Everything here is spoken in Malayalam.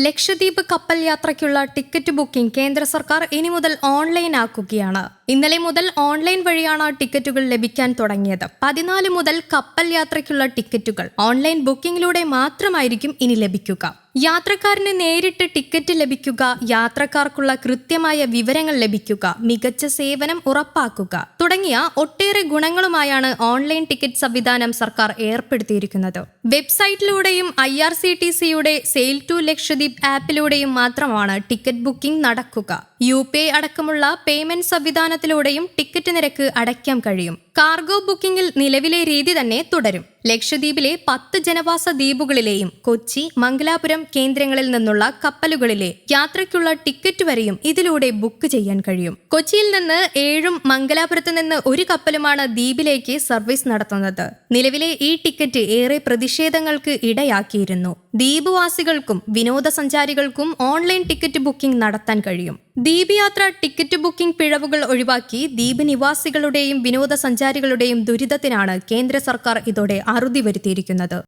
ലക്ഷദ്വീപ് കപ്പൽ യാത്രയ്ക്കുള്ള ടിക്കറ്റ് ബുക്കിംഗ് കേന്ദ്ര സർക്കാർ ഇനി മുതൽ ഓൺലൈൻ ആക്കുകയാണ് ഇന്നലെ മുതൽ ഓൺലൈൻ വഴിയാണ് ടിക്കറ്റുകൾ ലഭിക്കാൻ തുടങ്ങിയത്. പതിനാല് മുതൽ കപ്പൽ യാത്രയ്ക്കുള്ള ടിക്കറ്റുകൾ ഓൺലൈൻ ബുക്കിംഗിലൂടെ മാത്രമായിരിക്കും ഇനി ലഭിക്കുക. യാത്രക്കാരന് നേരിട്ട് ടിക്കറ്റ് ലഭിക്കുക യാത്രക്കാർക്കുള്ള കൃത്യമായ വിവരങ്ങൾ ലഭിക്കുക മികച്ച സേവനം ഉറപ്പാക്കുക തുടങ്ങിയ ഒട്ടേറെ ഗുണങ്ങളുമായാണ് ഓൺലൈൻ ടിക്കറ്റ് സംവിധാനം സർക്കാർ ഏർപ്പെടുത്തിയിരിക്കുന്നത്. വെബ്സൈറ്റിലൂടെയും ഐ ആർ സി ടി സിയുടെ സെയിൽ ടു ലക്ഷദ്വീപ് ആപ്പിലൂടെയും മാത്രമാണ് ടിക്കറ്റ് ബുക്കിംഗ് നടക്കുക. യു പി ഐ അടക്കമുള്ള പേയ്മെന്റ് സംവിധാനത്തിലൂടെയും ടിക്കറ്റ് നിരക്ക് അടയ്ക്കാൻ കഴിയും. കാർഗോ ബുക്കിംഗിൽ നിലവിലെ രീതി തന്നെ തുടരും. ലക്ഷദ്വീപിലെ പത്ത് ജനവാസ ദ്വീപുകളിലെയും കൊച്ചി മംഗലാപുരം കേന്ദ്രങ്ങളിൽ നിന്നുള്ള കപ്പലുകളിലെ യാത്രയ്ക്കുള്ള ടിക്കറ്റ് വരെയും ഇതിലൂടെ ബുക്ക് ചെയ്യാൻ കഴിയും. കൊച്ചിയിൽ നിന്ന് ഏഴും മംഗലാപുരത്ത് നിന്ന് ഒരു കപ്പലുമാണ് ദ്വീപിലേക്ക് സർവീസ് നടത്തുന്നത്. നിലവിലെ ഈ ടിക്കറ്റ് ഏറെ പ്രതിഷേധങ്ങൾക്ക് ഇടയാക്കിയിരുന്നു. ദ്വീപുവാസികൾക്കും വിനോദസഞ്ചാരികൾക്കും ഓൺലൈൻ ടിക്കറ്റ് ബുക്കിംഗ് നടത്താൻ കഴിയും. ദ്വീപ് യാത്ര ടിക്കറ്റ് ബുക്കിംഗ് പിഴവുകൾ ഒഴിവാക്കി ദ്വീപ് നിവാസികളുടെയും വിനോദസഞ്ചാരികളുടെയും ദുരിതത്തിനാണ് കേന്ദ്ര സർക്കാർ ഇതോടെ അറുതി വരുത്തിയിരിക്കുന്നത്